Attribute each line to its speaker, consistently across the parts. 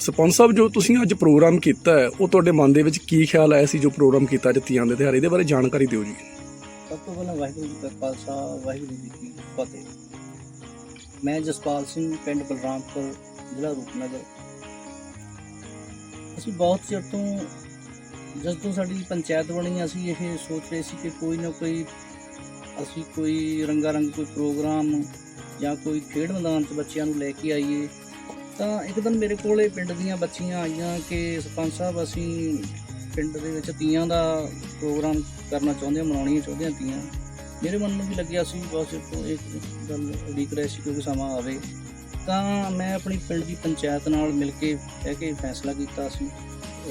Speaker 1: ਸਰਪੰਚ ਸਾਹਿਬ, ਜੋ ਤੁਸੀਂ ਅੱਜ ਪ੍ਰੋਗਰਾਮ ਕੀਤਾ ਹੈ, ਉਹ ਤੁਹਾਡੇ ਮਨ ਦੇ ਵਿੱਚ ਕੀ ਖਿਆਲ ਆਇਆ ਸੀ ਜੋ ਪ੍ਰੋਗਰਾਮ ਕੀਤਾ ਅੱਜ ਤੀਆਂ ਦੇ ਦਿਹਾੜੇ ਇਹਦੇ ਬਾਰੇ ਜਾਣਕਾਰੀ ਦਿਓ ਜੀ?
Speaker 2: ਸਭ ਤੋਂ ਪਹਿਲਾਂ ਵਾਹਿਗੁਰੂ ਜੀ ਕਾ ਖਾਲਸਾ, ਵਾਹਿਗੁਰੂ ਜੀ ਕੀ ਫਤਿਹ। ਮੈਂ ਜਸਪਾਲ ਸਿੰਘ, ਪਿੰਡ ਬਲਰਾਮਪੁਰ, ਜ਼ਿਲ੍ਹਾ ਰੂਪਨਗਰ। ਅਸੀਂ ਬਹੁਤ ਚਿਰ ਤੋਂ, ਜਦ ਤੋਂ ਸਾਡੀ ਪੰਚਾਇਤ ਬਣੀ, ਅਸੀਂ ਇਹ ਸੋਚ ਰਹੇ ਸੀ ਕਿ ਕੋਈ ਨਾ ਕੋਈ, ਅਸੀਂ ਕੋਈ ਰੰਗਾ ਰੰਗ ਕੋਈ ਪ੍ਰੋਗਰਾਮ ਜਾਂ ਕੋਈ ਖੇਡ ਮੈਦਾਨ 'ਚ ਬੱਚਿਆਂ ਨੂੰ ਲੈ ਕੇ ਆਈਏ। ਤਾਂ ਇੱਕ ਦਿਨ ਮੇਰੇ ਕੋਲੇ ਪਿੰਡ ਦੀਆਂ ਬੱਚੀਆਂ ਆਈਆਂ ਕਿ ਸਰਪੰਚ ਸਾਹਿਬ, ਅਸੀਂ ਪਿੰਡ ਦੇ ਵਿੱਚ ਤੀਆਂ ਦਾ ਪ੍ਰੋਗਰਾਮ ਕਰਨਾ ਚਾਹੁੰਦੇ ਹਾਂ, ਮਨਾਉਣੀਆਂ ਚਾਹੁੰਦੇ ਹਾਂ ਤੀਆਂ। ਮੇਰੇ ਮਨ ਨੂੰ ਵੀ ਲੱਗਿਆ ਸੀ, ਬਸ ਚਿਰ ਇੱਕ ਗੱਲ ਉਡੀਕ ਰਿਹਾ ਸੀ ਕਿਉਂਕਿ ਸਮਾਂ ਆਵੇ। ਤਾਂ ਮੈਂ ਆਪਣੀ ਪਿੰਡ ਦੀ ਪੰਚਾਇਤ ਨਾਲ ਮਿਲ ਕੇ ਕਹਿ ਕੇ ਫੈਸਲਾ ਕੀਤਾ ਸੀ।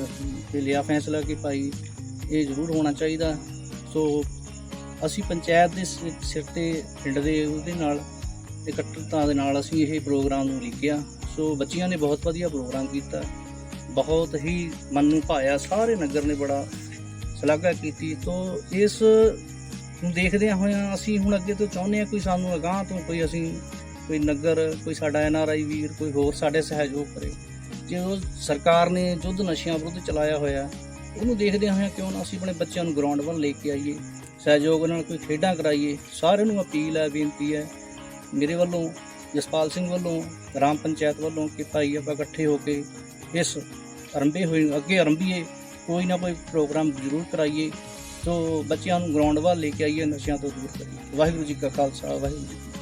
Speaker 2: ਅਸੀਂ ਤੇ ਲਿਆ ਫੈਸਲਾ ਕਿ ਭਾਈ ਇਹ ਜ਼ਰੂਰ ਹੋਣਾ ਚਾਹੀਦਾ। ਸੋ ਅਸੀਂ ਪੰਚਾਇਤ ਦੇ ਸਿ- ਸਿਰ ਤੇ ਪਿੰਡ ਦੇ ਉਹਦੇ ਨਾਲ ਇਕੱਠਤਾ ਦੇ ਨਾਲ ਅਸੀਂ ਇਹ ਪ੍ਰੋਗਰਾਮ ਨੂੰ ਲਿਖਿਆ ਸੋ ਬੱਚੀਆਂ ਨੇ ਬਹੁਤ ਵਧੀਆ ਪ੍ਰੋਗਰਾਮ ਕੀਤਾ। ਬਹੁਤ ਹੀ ਮਨ ਨੂੰ ਭਾਇਆ, ਸਾਰੇ ਨਗਰ ਨੇ ਬੜਾ ਸ਼ਲਾਘਾ ਕੀਤੀ। ਤੋਂ ਇਸ ਨੂੰ ਦੇਖਦਿਆਂ ਹੋਇਆਂ ਅਸੀਂ ਹੁਣ ਅੱਗੇ ਤੋਂ ਚਾਹੁੰਦੇ ਹਾਂ ਕੋਈ ਸਾਨੂੰ ਅਗਾਂਹ ਤੋਂ ਕੋਈ ਅਸੀਂ ਕੋਈ ਨਗਰ, ਕੋਈ ਸਾਡਾ ਐਨ ਆਰ ਆਈ ਵੀਰ, ਕੋਈ ਹੋਰ ਸਾਡੇ ਸਹਿਯੋਗ ਕਰੇ। ਜੋ ਸਰਕਾਰ ਨੇ ਯੁੱਧ ਨਸ਼ਿਆਂ ਵਿਰੁੱਧ ਚਲਾਇਆ ਹੋਇਆ, ਉਹਨੂੰ ਦੇਖਦਿਆਂ ਹੋਇਆਂ ਕਿਉਂ ਨਾ ਅਸੀਂ ਆਪਣੇ ਬੱਚਿਆਂ ਨੂੰ ਗਰਾਊਂਡ ਵੱਲ ਲੈ ਕੇ ਆਈਏ, ਸਹਿਯੋਗ ਨਾਲ ਕੋਈ ਖੇਡਾਂ ਕਰਾਈਏ। ਸਾਰਿਆਂ ਨੂੰ ਅਪੀਲ ਹੈ, ਬੇਨਤੀ ਹੈ, ਮੇਰੇ ਵੱਲੋਂ ਜਸਪਾਲ ਸਿੰਘ ਵੱਲੋਂ, ਗ੍ਰਾਮ ਪੰਚਾਇਤ ਵੱਲੋਂ ਕਿ ਭਾਈ ਆਪਾਂ ਇਕੱਠੇ ਹੋ ਕੇ ਇਸ ਆਰੰਭੇ ਹੋਏ ਅੱਗੇ ਆਰੰਭੀਏ ਕੋਈ ਨਾ ਕੋਈ ਪ੍ਰੋਗਰਾਮ ਜ਼ਰੂਰ ਕਰਾਈਏ ਸੋ ਬੱਚਿਆਂ ਨੂੰ ਗਰਾਊਂਡ ਵੱਲ ਲੈ ਕੇ ਆਈਏ, ਨਸ਼ਿਆਂ ਤੋਂ ਦੂਰ ਕਰੀਏ। ਵਾਹਿਗੁਰੂ ਜੀ ਕਾ ਖਾਲਸਾ, ਵਾਹਿਗੁਰੂ ਜੀ